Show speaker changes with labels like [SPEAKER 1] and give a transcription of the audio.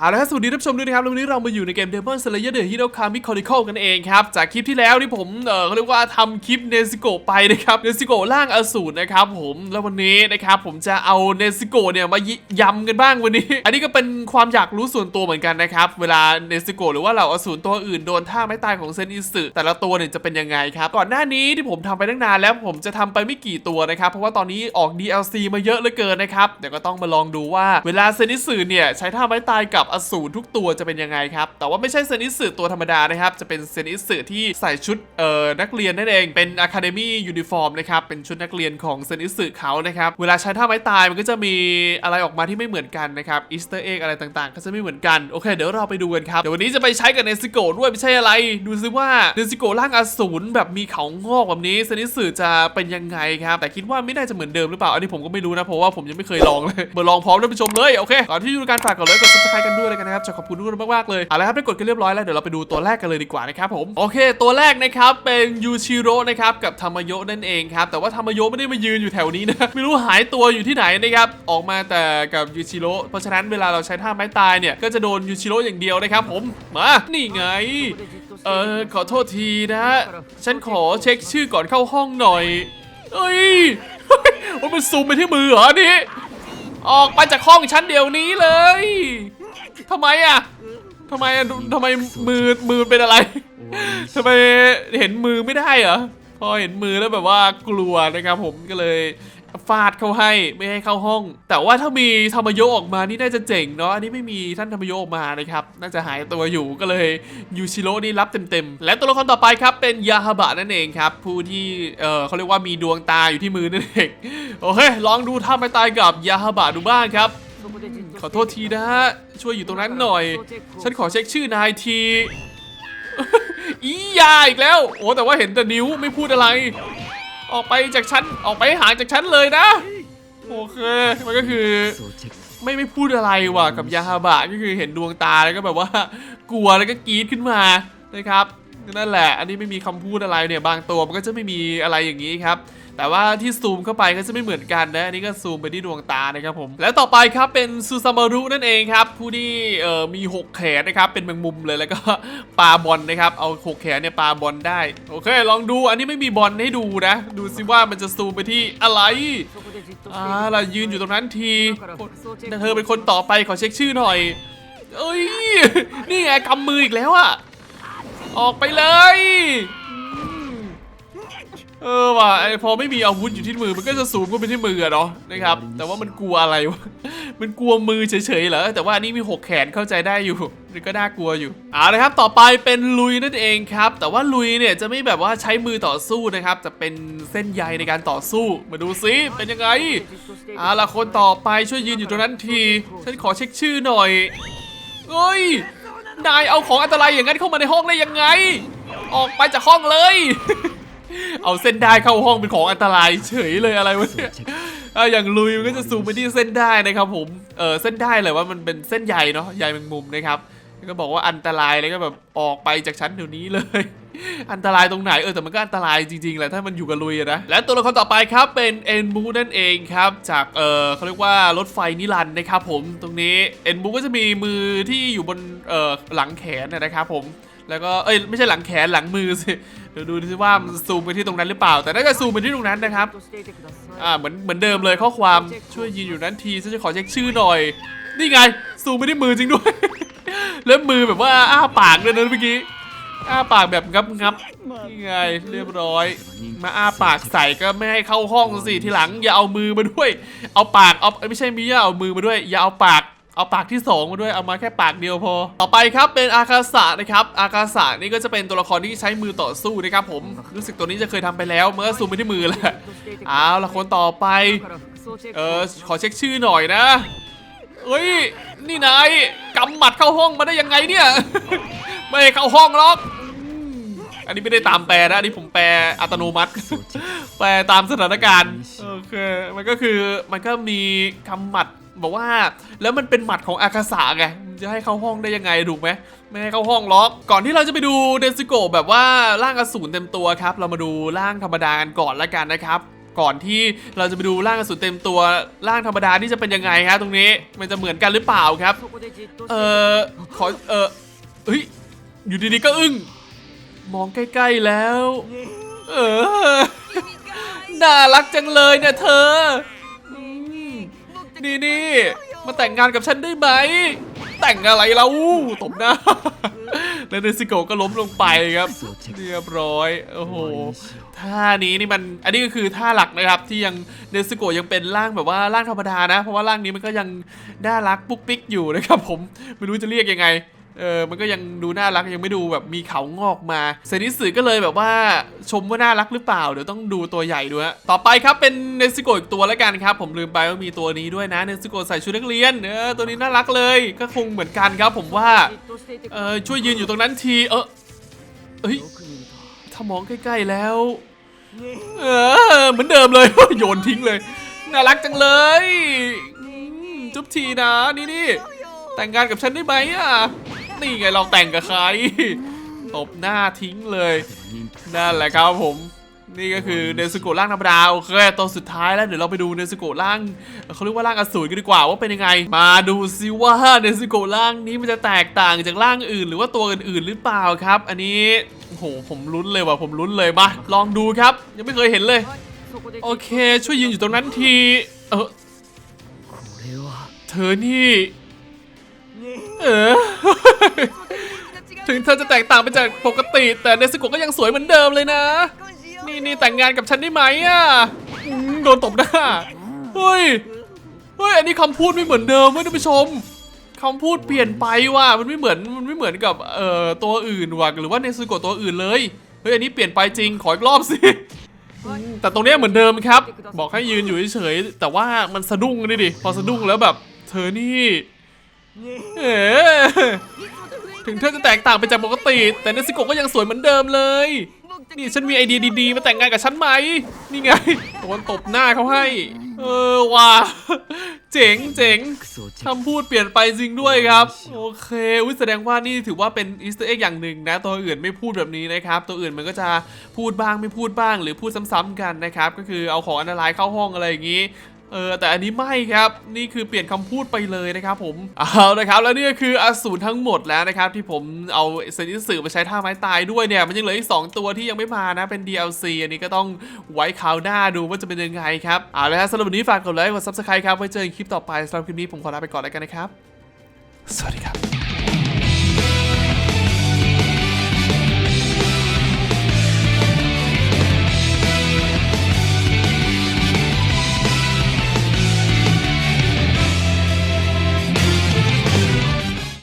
[SPEAKER 1] เอาละครับสวัสดีท่านผู้ชมด้วยนะครับวันนี้เรามาอยู่ในเกม Demon Slayer The Hero Kami Chronicle กันเองครับ จากคลิปที่แล้วที่ผมเออเขาเรียกว่าทำคลิปเนซิโกไปนะครับเนซิโกล่างอสูรนะครับผมแล้ววันนี้นะครับผมจะเอาเนซิโกเนี่ยมายิยำกันบ้างวันนี้ อันนี้ก็เป็นความอยากรู้ส่วนตัวเหมือนกันนะครับเวลาเนซิโกหรือว่าเหล่าอสูรตัวอื่นโดนท่าไม้ตายของเซนอิสึแต่ละตัวเนี่ยจะเป็นยังไงครับก่อนหน้านี้ที่ผมทำไปตั้งนานแล้วผมจะทำไปไม่กี่ตัวนะครับเพราะว่าตอนนี้ออก DLC มาเยอะเหลือเกินนะครับเดี๋ยวก็ต้องมาลองดูว่าเวลาเซนิสึเนี่ยใช้ท่าไม้ตายกับอสูรทุกตัวจะเป็นยังไงครับ แต่ว่าไม่ใช่เซนิสึตัวธรรมดานะครับ จะเป็นเซนิสึที่ใส่ชุดเอ่อนักเรียนนั่นเอง เป็น Academy Uniform นะครับ เป็นชุดนักเรียนของเซนิสึเขานะครับ เวลาใช้ท่าไม้ตายมันก็จะมีอะไรออกมาที่ไม่เหมือนกันนะครับอีสเตอร์เอ็กอะไรต่างๆ ก็จะไม่เหมือนกัน โอเค เดี๋ยวเราไปดูกันครับ เดี๋ยววันนี้จะไปใช้กับเนซิโกด้วยไม่ใช่อะไร ดูซิว่าเนซิโกร่างอสูรแบบมีเขางอกแบบนี้เซนิสึจะเป็นยังไงครับแต่คิดว่าไม่น่าจะเหมือนเดิมหรือเปล่าอันนี้ผมก็ไม่รู้นะเพราะว่าผมยังไม่เคยลองเลยมาลองพร้อมท่านผู้ชมเลยโอเคก่อนที่จะดูการฝากกดไลค์กดซับสไครต์กัน นะครับจะขอบคุณทุกคนมากๆเลยเอาละครับได้กดกันเรียบร้อยแล้วเดี๋ยวเราไปดูตัวแรกกันเลยดีกว่านะครับผมโอเคตัวแรกนะครับเป็นยูชิโร่นะครับกับธรรมโยนั่นเองครับแต่ว่าธรรมโยไม่ได้มายืนอยู่แถวนี้นะไม่รู้หายตัวอยู่ที่ไหนนะครับออกมาแต่กับยูชิโร่เพราะฉะนั้นเวลาเราใช้ท่าไม้ตายเนี่ยก็จะโดนยูชิโร่อย่างเดียวนะครับผมมานี่ไงเออขอโทษทีนะฉันขอเช็คชื่อก่อนเข้าห้องหน่อยเอ้ยว่ามันซูมไปที่มือเหรอนี่ออกไปจากห้องฉันเดี๋ยวนี้เลย ทำไมอะทำไมอะทำไมมือมือเป็นอะไรทำไมเห็นมือไม่ได้เหรอพอเห็นมือแล้วแบบว่ากลัวนะครับผมก็เลยฟาดเข้าให้ไม่ให้เข้าห้อง แต่ว่าถ้ามีธรรมโยออกมานี่น่าจะเจ๋งเนาะอันนี้ไม่มีท่านธรรมโยออกมานะครับ น่าจะหายตัวอยู่ก็เลยยูชิโร่นี่รับเต็มๆ และตัวละครต่อไปครับเป็นยาฮาบะนั่นเองครับ ผู้ที่เออเขาเรียกว่ามีดวงตาอยู่ที่มือนั่นเองโอเคลองดูท่าไม่ตายกับยาฮาบะดูบ้างครับ ขอโทษทีนะฮะ ช่วยอยู่ตรงนั้นหน่อย ฉันขอเช็คชื่อนายที อียาอีกแล้ว โอ้แต่ว่าเห็นแต่นิ้วไม่พูดอะไร ออกไปจากฉัน ออกไปให้ห่างจากฉันเลยนะ โอเค มันก็คือ ไม่ไม่พูดอะไรว่ะกับยาฮาบะก็คือเห็นดวงตาแล้วก็แบบว่า กลัวแล้วก็กรี๊ดขึ้นมานะครับนั่นแหละ อันนี้ไม่มีคำพูดอะไรเนี่ย บางตัวมันก็จะไม่มีอะไรอย่างนี้ครับ แต่ว่าที่ซูมเข้าไปก็จะไม่เหมือนกันนะอันนี้ก็ซูมไปที่ดวงตานะครับผม และต่อไปครับเป็นซูซามารุนั่นเองครับผู้ที่เอ่อมี 6 แขนนะครับเป็นแมงมุมเลยแล้วก็ปาบอลนะครับเอา6แขนเนี่ยปาบอลได้โอเค ลองดูอันนี้ไม่มีบอลให้ดูนะ ดูซิว่ามันจะซูมไปที่อะไรอ่าเรายืนอยู่ตรงนั้นทีเธอเป็นคนต่อไปขอเช็คชื่อหน่อยเอ้ยนี่ไงกำมืออีกแล้วอะออกไปเลย เออว่ะไอพอไม่มีอาวุธอยู่ที่มือมันก็จะสูงก็ไปที่มืออะเนาะนะครับ แต่ว่ามันกลัวอะไรวะมันกลัวมือเฉยๆเหรอแต่ว่าอันนี้มีหกแขนเข้าใจได้อยู่มันก็น่ากลัวอยู่เอาละครับต่อไปเป็นลุยนั่นเองครับ แต่ว่าลุยเนี่ยจะไม่แบบว่าใช้มือต่อสู้นะครับจะเป็นเส้นใยในการต่อสู้มาดูซิเป็นยังไงเอาล่ะคนต่อไปช่วยยืนอยู่ตรงนั้นทีฉันขอเช็คชื่อหน่อยเอ้ยนายเอาของอันตรายอย่างนั้นเข้ามาในห้องได้ยังไง ออกไปจากห้องเลย เอาเส้นได้เข้าห้องเป็นของอันตรายเฉยเลยอะไรวะเนี่ยอะอย่างลุยมันก็จะซูมไปที่เส้นได้นะครับผม เออเส้นได้เลยว่ามันเป็นเส้นใยเนาะใยแมงมุมนะครับ แล้วก็บอกว่าอันตรายเลยก็แบบออกไปจากชั้นเดี๋ยวนี้เลย อันตรายตรงไหนเออแต่มันก็อันตรายจริงๆแหละถ้ามันอยู่กับลุยนะและตัวละครต่อไปครับเป็นเอ็นบูนั่นเองครับ จากเออเขาเรียกว่ารถไฟนิรันดร์นะครับผมตรงนี้เอ็นบูก็จะมีมือที่อยู่บนเออหลังแขนนะนะครับผมแล้วก็เอ้ยไม่ใช่หลังแขนหลังมือสิเดี๋ยวดูสิว่ามันซูมไปที่ตรงนั้นหรือเปล่า แต่น่าจะซูมไปที่ตรงนั้นนะครับอ่าเหมือนเหมือนเดิมเลยข้อความช่วยยืนอยู่นั้นทีฉันจะขอเช็คชื่อหน่อย นี่ไงซูมไปที่มือจริงด้วย แล้วมือแบบว่าอ้าปากเลยนะเมื่อกี้อ้าปากแบบงับงับนี่ไงเรียบร้อย มาอ้าปากใส่ก็ไม่ให้เข้าห้องสิทีหลังอย่าเอามือมาด้วย เอาปากเอาเอ้ยไม่ใช่มีอย่าเอามือมาด้วย อย่าเอาปากเอาปากที่สองมาด้วยเอามาแค่ปากเดียวพอ ต่อไปครับเป็นอากาสะนะครับอากาสะนี่ก็จะเป็นตัวละครที่ใช้มือต่อสู้นะครับผมรู้สึกตัวนี้จะเคยทำไปแล้วเมื่อซูมไปที่มือแหละเอาละคนต่อไปเออขอเช็คชื่อหน่อยนะ เอ้ย นี่นายกำหมัดเข้าห้องมาได้ยังไงเนี่ย ไม่เข้าห้องหรอก อันนี้ไม่ได้ตามแปลนะอันนี้ผมแปลอัตโนมัติ แปลตามสถานการณ์ โอเค มันก็คือมันก็มีคำหมัดบอกว่า แล้วมันเป็นหมัดของอากาสะไงจะให้เข้าห้องได้ยังไงถูกไหมไม่ให้เข้าห้องล็อก ก่อนที่เราจะไปดูเดซิโกแบบว่าร่างอสูรเต็มตัวครับ เรามาดูร่างธรรมดากันก่อนละกันนะครับ ก่อนที่เราจะไปดูร่างสูรเต็มตัวร่างธรรมดาที่จะเป็นยังไงฮะตรงนี้มันจะเหมือนกันหรือเปล่าครับ เออขอเออเฮ้ยอยู่ดีๆก็อึ้งมองใกล้ๆแล้ว เออน่ารักจังเลยเนี่ยเธอนี่นี่มาแต่งงานกับฉันได้ไหม แต่งอะไรเราตบหน้าแล้วเนซิโกะก็ล้มลงไปครับเรียบร้อยโอ้โหท่านี้นี่มันอันนี้ก็คือท่าหลักนะครับที่ยังเนซิโกะยังเป็นร่างแบบว่าร่างธรรมดานะ เพราะว่าร่างนี้มันก็ยังน่ารักปุ๊กปิ๊กอยู่นะครับผมไม่รู้จะเรียกยังไง เออมันก็ยังดูน่ารักยังไม่ดูแบบมีเขางอกมาเซนิสึก็เลยแบบว่าชมว่าน่ารักหรือเปล่าเดี๋ยวต้องดูตัวใหญ่ด้วยต่อไปครับเป็นเนซิโกะอีกตัวแล้วกันครับ ผมลืมไปว่ามีตัวนี้ด้วยนะเนซิโกะใส่ชุดนักเรียนเออตัวนี้น่ารักเลยก็คงเหมือนกันครับ ผมว่าเออช่วยยืนอยู่ตรงนั้นทีเออเอ้ยถ้ามองใกล้ๆแล้วเออเหมือนเดิมเลยโยนทิ้งเลย น่ารักจังเลยอืมจุ๊บทีนะนี่นี่แต่งงานกับฉันได้ไหมอะ นี่ไงเราแต่งกับใครตบหน้าทิ้งเลย นั่นแหละครับผมนี่ก็คือเนซึโกะร่างธรรมดาโอเคตัวสุดท้ายแล้วเดี๋ยวเราไปดูเนซึโกะร่างเขาเรียกว่าร่างอสูรกันดีกว่าว่าเป็นยังไง มาดูซิว่าเนซึโกะร่างนี้มันจะแตกต่างจากร่างอื่น หรือว่าตัวอื่นๆหรือเปล่าครับ อันนี้โอ้โหผมลุ้นเลยว่ะผมลุ้นเลยมาลองดูครับ ยังไม่เคยเห็นเลย โอเค ช่วยยืนอยู่ตรงนั้นทีเออเธอนี่เออ ถึงเธอจะแตกต่างไปจากปกติ แต่เนสโกะก็ยังสวยเหมือนเดิมเลยนะ นี่นี่แต่งงานกับฉันได้ไหมอะอืมโดนตบหน้าเฮ้ยเฮ้ยอันนี้คำพูดไม่เหมือนเดิมเว้ยท่านผู้ชมคำพูดเปลี่ยนไปว่ะมันไม่เหมือนมันไม่เหมือนกับเอ่อตัวอื่นว่ะหรือว่าเนสโกะตัวอื่นเลยเฮ้ยอันนี้เปลี่ยนไปจริงขออีกรอบสิ แต่ตรงเนี้ยเหมือนเดิมครับ บอกให้ยืนอยู่เฉยๆแต่ว่ามันสะดุ้งนี่ดิพอสะดุ้งแล้วแบบ เธอนี่เอ๋ ถึงเธอจะแตกต่างไปจากปกติ แต่เนสโกก็ยังสวยเหมือนเดิมเลย นี่ฉันมีไอเดียดีๆ มาแต่งงานกับฉันไหม นี่ไงโดนตบหน้าเขาให้ เออว่ะเจ๋งเจ๋งคำพูดเปลี่ยนไปจริงด้วยครับ โอเคอุ๊ยแสดงว่านี่ถือว่าเป็นอีสตอร์เอ็กอย่างหนึ่งนะ ตัวอื่นไม่พูดแบบนี้นะครับ ตัวอื่นมันก็จะพูดบ้างไม่พูดบ้าง หรือพูดซ้ำๆกันนะครับ ก็คือเอาของอันตรายเข้าห้องอะไรอย่างนี้ เออแต่อันนี้ไม่ครับนี่คือเปลี่ยนคำพูดไปเลยนะครับผมเอาละครับแล้วนี่ก็คืออสูรทั้งหมดแล้วนะครับที่ผมเอาเซนิสึมาใช้ท่าไม้ตายด้วยเนี่ยมันยังเหลืออีก2ตัวที่ยังไม่มานะเป็น DLC อันนี้ก็ต้องไว้คราวหน้าดูว่าจะเป็นยังไงครับเอาละครับสำหรับวันนี้ฝากกดไลค์กด subscribe ครับไว้เจอกันคลิปต่อไปสำหรับคลิปนี้ผมขอลาไปก่อนแล้วกันนะครับสวัสดีครับ